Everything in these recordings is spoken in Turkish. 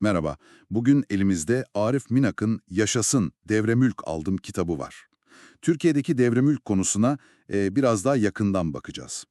Merhaba. Bugün elimizde Arif Minak'ın Yaşasın Devre Mülk Aldım kitabı var. Türkiye'deki devre mülk konusuna e, biraz daha yakından bakacağız.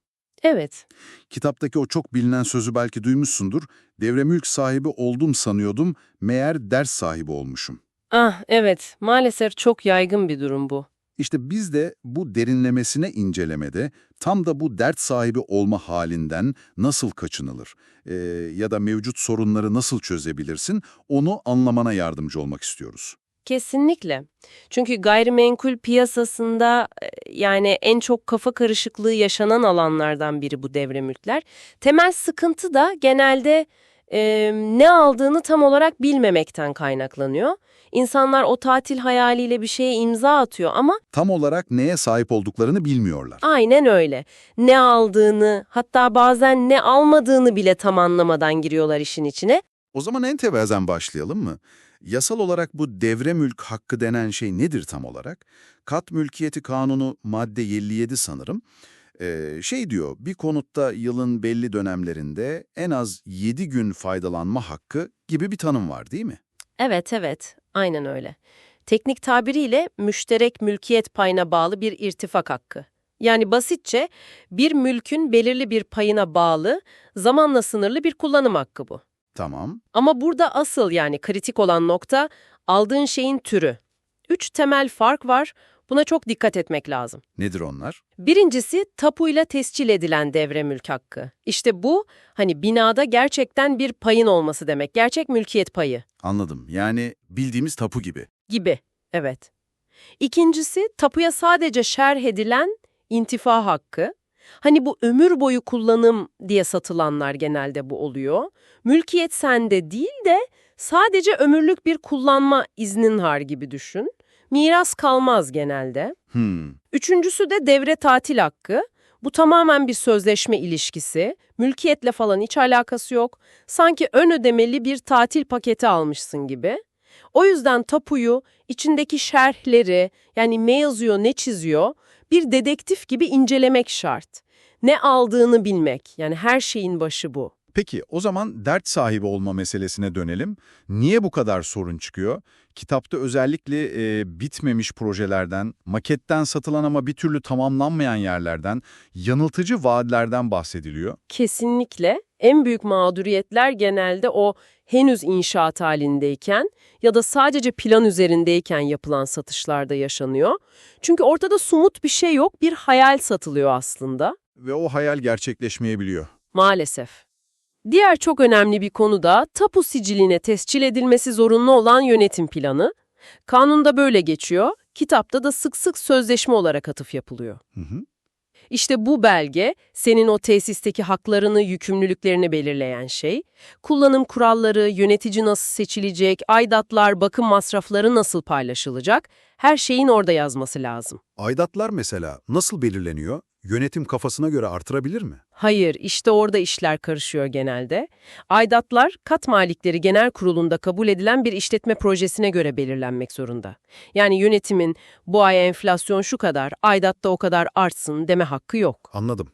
Evet, Kitaptaki o çok bilinen sözü belki duymuşsundur. Devre mülk sahibi oldum sanıyordum, meğer ders sahibi olmuşum. ah evet, maalesef çok yaygın bir durum bu. İşte biz de bu derinlemesine incelemede tam da bu dert sahibi olma halinden nasıl kaçınılır e, ya da mevcut sorunları nasıl çözebilirsin onu anlamana yardımcı olmak istiyoruz. Kesinlikle. Çünkü gayrimenkul piyasasında yani en çok kafa karışıklığı yaşanan alanlardan biri bu devre mülkler. Temel sıkıntı da genelde e, ne aldığını tam olarak bilmemekten kaynaklanıyor. İnsanlar o tatil hayaliyle bir şeye imza atıyor ama Tam olarak neye sahip olduklarını bilmiyorlar. aynen öyle. Ne aldığını hatta bazen ne almadığını bile tam anlamadan giriyorlar işin içine. O zaman en tevazen başlayalım mı? Yasal olarak bu devre mülk hakkı denen şey nedir tam olarak? Kat mülkiyeti kanunu madde 57 sanırım. Ee, şey diyor, bir konutta yılın belli dönemlerinde en az 7 gün faydalanma hakkı gibi bir tanım var değil mi? Evet, evet. Aynen öyle. Teknik tabiriyle müşterek mülkiyet payına bağlı bir irtifak hakkı. Yani basitçe bir mülkün belirli bir payına bağlı, zamanla sınırlı bir kullanım hakkı bu. Tamam. Ama burada asıl yani kritik olan nokta aldığın şeyin türü. Üç temel fark var. Buna çok dikkat etmek lazım. Nedir onlar? Birincisi tapuyla tescil edilen devre mülk hakkı. İşte bu hani binada gerçekten bir payın olması demek. Gerçek mülkiyet payı. Anladım. Yani bildiğimiz tapu gibi. Gibi, evet. İkincisi, tapuya sadece şerh edilen intifa hakkı. Hani bu ömür boyu kullanım diye satılanlar genelde bu oluyor. Mülkiyet sende değil de sadece ömürlük bir kullanma iznin var gibi düşün. Miras kalmaz genelde. Hmm. Üçüncüsü de devre tatil hakkı. Bu tamamen bir sözleşme ilişkisi. Mülkiyetle falan hiç alakası yok. Sanki ön ödemeli bir tatil paketi almışsın gibi. O yüzden tapuyu, içindeki şerhleri, yani ne yazıyor, ne çiziyor, bir dedektif gibi incelemek şart. Ne aldığını bilmek, yani her şeyin başı bu. Peki o zaman dert sahibi olma meselesine dönelim. Niye bu kadar sorun çıkıyor? Kitapta özellikle e, bitmemiş projelerden, maketten satılan ama bir türlü tamamlanmayan yerlerden, yanıltıcı vaatlerden bahsediliyor. Kesinlikle en büyük mağduriyetler genelde o henüz inşaat halindeyken ya da sadece plan üzerindeyken yapılan satışlarda yaşanıyor. Çünkü ortada somut bir şey yok, bir hayal satılıyor aslında. Ve o hayal gerçekleşmeyebiliyor. Maalesef. Diğer çok önemli bir konu da tapu siciline tescil edilmesi zorunlu olan yönetim planı. Kanunda böyle geçiyor, kitapta da sık sık sözleşme olarak atıf yapılıyor. Hı hı. İşte bu belge, senin o tesisteki haklarını, yükümlülüklerini belirleyen şey. Kullanım kuralları, yönetici nasıl seçilecek, aidatlar, bakım masrafları nasıl paylaşılacak, her şeyin orada yazması lazım. Aidatlar mesela nasıl belirleniyor? Yönetim kafasına göre artırabilir mi? Hayır, işte orada işler karışıyor genelde. Aidatlar, kat malikleri genel kurulunda kabul edilen bir işletme projesine göre belirlenmek zorunda. Yani yönetimin bu ay enflasyon şu kadar, aidatta o kadar artsın deme hakkı yok. Anladım.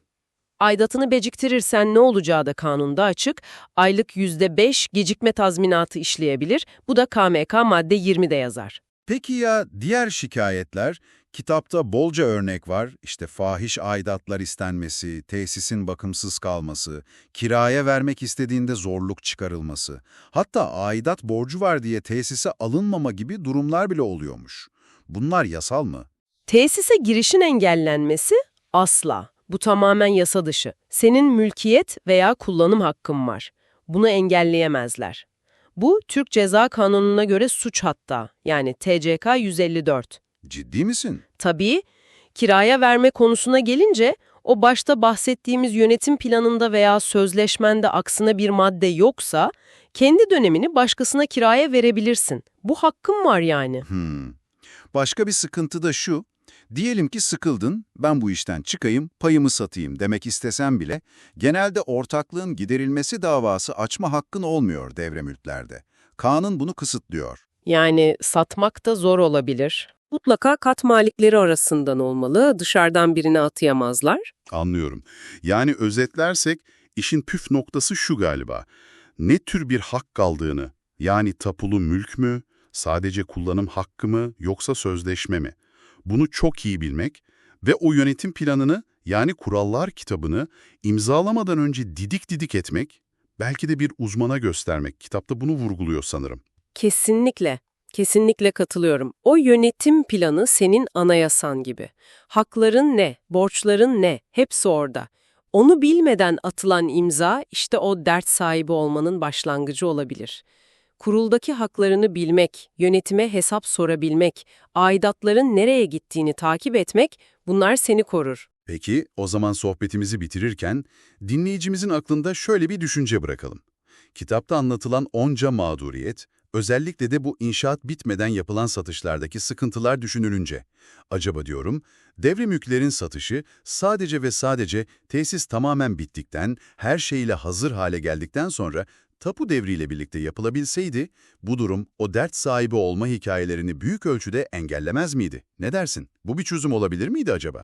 Aidatını beciktirirsen ne olacağı da kanunda açık. Aylık %5 gecikme tazminatı işleyebilir. Bu da KMK madde 20'de yazar. Peki ya diğer şikayetler? Kitapta bolca örnek var. İşte fahiş aidatlar istenmesi, tesisin bakımsız kalması, kiraya vermek istediğinde zorluk çıkarılması. Hatta aidat borcu var diye tesise alınmama gibi durumlar bile oluyormuş. Bunlar yasal mı? Tesise girişin engellenmesi asla. Bu tamamen yasa dışı. Senin mülkiyet veya kullanım hakkın var. Bunu engelleyemezler. Bu Türk Ceza Kanunu'na göre suç hatta. Yani TCK 154. Ciddi misin? Tabii kiraya verme konusuna gelince o başta bahsettiğimiz yönetim planında veya sözleşmende aksine bir madde yoksa kendi dönemini başkasına kiraya verebilirsin. Bu hakkın var yani. Hmm. Başka bir sıkıntı da şu. Diyelim ki sıkıldın, ben bu işten çıkayım, payımı satayım demek istesem bile, genelde ortaklığın giderilmesi davası açma hakkın olmuyor devre mülklerde. Kanun bunu kısıtlıyor. Yani satmak da zor olabilir. Mutlaka kat malikleri arasından olmalı, dışarıdan birine atayamazlar. Anlıyorum. Yani özetlersek, işin püf noktası şu galiba. Ne tür bir hak kaldığını, Yani tapulu mülk mü, sadece kullanım hakkı mı yoksa sözleşme mi? Bunu çok iyi bilmek ve o yönetim planını yani kurallar kitabını imzalamadan önce didik didik etmek, belki de bir uzmana göstermek. Kitapta bunu vurguluyor sanırım. Kesinlikle, kesinlikle katılıyorum. O yönetim planı senin anayasan gibi. Hakların ne, borçların ne, hepsi orada. Onu bilmeden atılan imza işte o dert sahibi olmanın başlangıcı olabilir. Kuruldaki haklarını bilmek, yönetime hesap sorabilmek, aidatların nereye gittiğini takip etmek bunlar seni korur. Peki, o zaman sohbetimizi bitirirken dinleyicimizin aklında şöyle bir düşünce bırakalım. Kitapta anlatılan onca mağduriyet, özellikle de bu inşaat bitmeden yapılan satışlardaki sıkıntılar düşünülünce, acaba diyorum, devre mülklerin satışı sadece ve sadece tesis tamamen bittikten, her şeyle hazır hale geldikten sonra tapu devriyle birlikte yapılabilseydi, bu durum o dert sahibi olma hikayelerini büyük ölçüde engellemez miydi? Ne dersin? Bu bir çözüm olabilir miydi acaba?